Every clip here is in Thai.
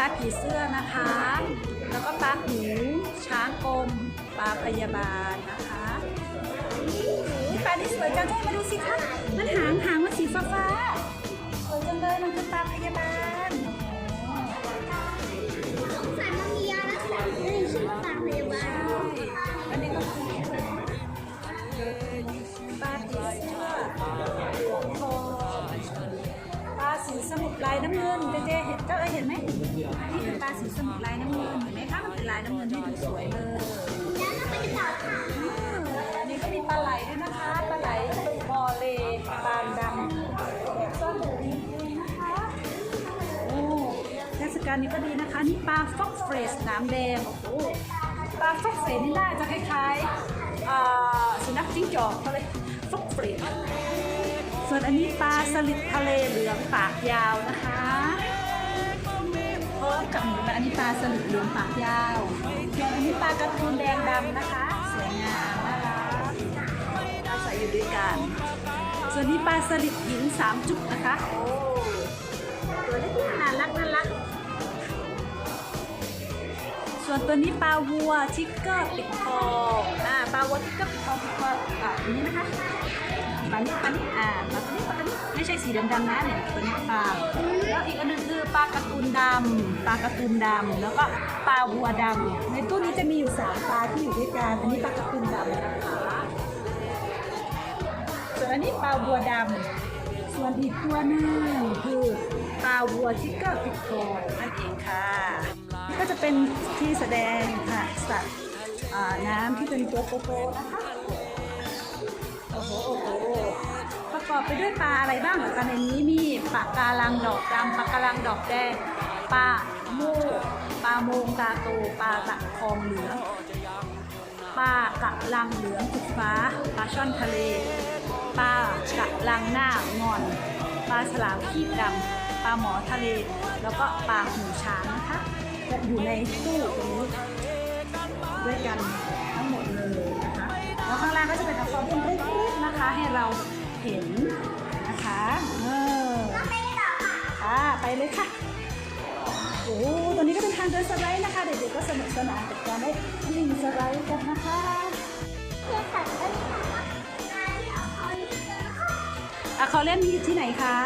ปลาผีเสื้อนะคะ แล้วก็ปลาหูช้างกลมปลาพยาบาลนะคะนี่ปลาที่สวยจังเจ้มาดูสิคะมันหางหางมันสีฟ้าฟ้าสวยจังเลยมันคือปลาพยาบาลสงสัยมันมียารักษาได้ชื่อปาพยาบาลอันนี้ก็คือปลาผีเสื้อ สีสมุทรลายน้ำเงินเจเจเห็นเจ้าเอ๋ยเห็นไหมนี่เป็นปลาสีสมุทรลายน้ำเงินเห็นไหมคะมันเป็นลายน้ำเงินที่ดูสวยเลยนต่อค่ะอันนี้ก็มีปลาไหลด้วยนะคะปลาไหลบอเลปลาดำแบบซ่อนอยู่ในนี้นะคะโอ้เทศกาลนี้ก็ดีนะคะนี่ปลาฟอกเฟรสน้ำแดงโอ้โหปลาฟอกเฟรสนี่น่าจะคล้ายๆอ่าสุนัขจิ้งจอกเขาเลยฟอกเฟรส ส่วนอันนี้ปลาสลิดทะเลเหลืองปากยาวนะคะพร้อมกับหมูอันนี้ปลาสลิดเหลืองปากยาวส่วนอันนี้ปลากระตูนแดงดำนะคะสวยงามน่ารักอาศัยอยู่ด้วยกัน ส่วนนี้ปลาสลิดหญิงสามจุกนะคะโอ้ ส่วนตัวนี้ปลาวัวทิกเกอร์ปิดคออ่าปลาวัวทิกเกอร์ปิดคอปิดคออ่าอันนี้นะคะปลานี้ปลานี้อ่าปลาตัวนี้ปลาตัวนี้ไม่ใช่สีดำๆนะเนี่ยตัวนี้ปลาแล้วอีกอันหนึงคือปลาการ์ตูนดำปลาการ์ตูนดำแล้วก็ปลาวัวดำในตู้นี้จะมีอยู่สามปลาที่อยู่ด้วยกันอันนี้ปลาการ์ตูนดำนะคะส่วนอันนี้ปลาวัวดำส่วนอีกตัวหนึงคือปลาวัวทิกเกอร์ปิดคอนั่นเองค่ะ ก็จะเป็นที่แสดงค่ะสัตว์น้ำที่เป็นตัวโตๆนะคะโอ้โหโอ้โหประกอบไปด้วยปลาอะไรบ้างเหรอคะในนี้มีปลาการังดอกดำปลาการังดอกแดงปลาโมปลาโมงตาโตปลาตะคองเหลืองปลากะลังเหลืองจุดฟ้าปลาช่อนทะเลปลากะลังหน้างอนปลาฉลามขีบดำปลาหมอทะเล แล้วก็ปลาหูช้างนะคะ อยู่ในตู้ตรงนี้ด้วยกันทั้งหมดเลยนะคะ แล้วข้างล่างก็จะเป็นอัลฟาเบตเล็กๆนะคะ ให้เราเห็นนะคะเอ่อค่ะไปเลยค่ะโอ้ตอนนี้ก็เป็นทางเดินสไลด์นะคะ เด็กๆก็สนุกสนานกับการได้วิ่งสไลด์กันนะคะเพื่อสัตว์เอ้ยค่ะนายเอาเอาอันนี้เลยนะคะอะเขาเล่นมีที่ไหนคะ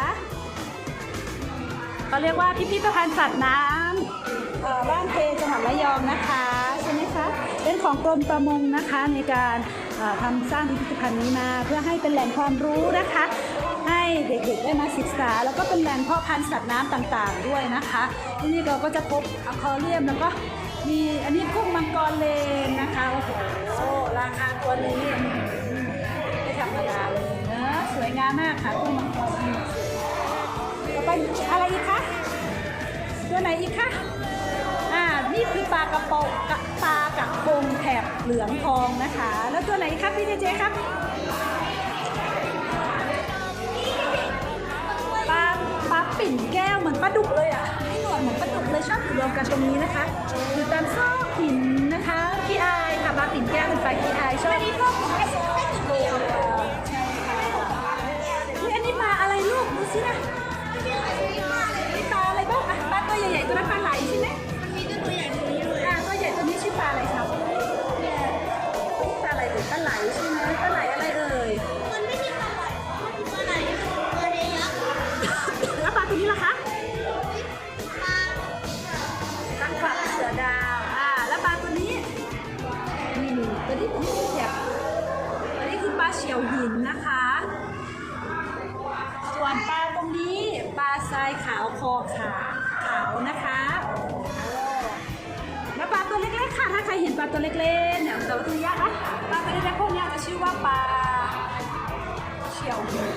เขาเรียกว่าพิพิธภัณฑ์สัตว์น้ำ บ้านเพจังหวัดระยองนะคะใช่ไหมคะเป็นของกรมประมงนะคะในการทำสร้างพิพิธภัณฑ์นี้มา เพื่อให้เป็นแหล่งความรู้นะคะ ให้เด็กๆได้มาศึกษา แล้วก็เป็นแหล่งเพาะพันธุ์สัตว์น้ำต่างๆ ด้วยนะคะที่นี่เราก็จะพบอะคอเรียมแล้วก็มีอันนี้กุ้งมังกรเลนนะคะโอ้โหราคาตัวนี้ไม่ธรรมดาเลยเนอะสวยงามมากค่ะกุ้งมังกรต่อไปอะไรอีกคะตัวไหนอีกคะอ่า นี่คือปลากระโปงปลากระพงแถบเหลืองทองนะคะ แล้วตัวไหนครับพี่เจเจครับปลาปลาปิ่นแก้วเหมือนปลาดุกเลยอะให้หนวดเหมือนปลาดุกเลยชอบอยู่รวมกันตรงนี้นะคะอยู่ตามซอกหินนะคะขี้อายค่ะปลาปิ่นแก้วเป็นปลาขี้อายชอบมีพวกไม่ใช่ไม่กี่ตัวนี่อันนี้ปลาอะไรลูกดูสินะปลาอะไรบ้างอะปลาตัวใหญ่ๆตัวนั้น อันี้ตัวนี้แถบอันนี้คือปลาเฉียวหินนะคะ ส่วนปลาตรงนี้ปลาทรายขาวคอขาขาวนะคะแล้วปลาตัวเล็กๆค่ะ ถ้าใครเห็นปลาตัวเล็กๆเนี่ยแต่ว่าตัวยากนะปลาตัวเล็กๆพวกนี้จะชื่อว่าปลาเฉียวหิน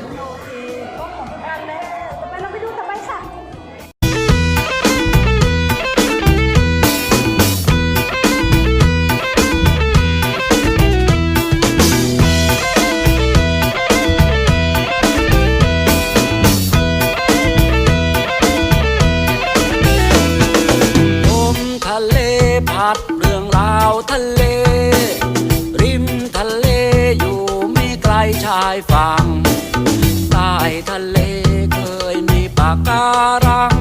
ายฝั่งใต้ทะเลเคยมีปากการัง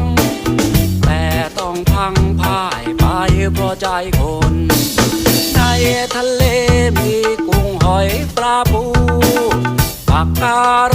แต่ต้องพังพ่ายมาเพื่อใจคน ในทะเลมีกุ้งหอยปลาปูปากการัง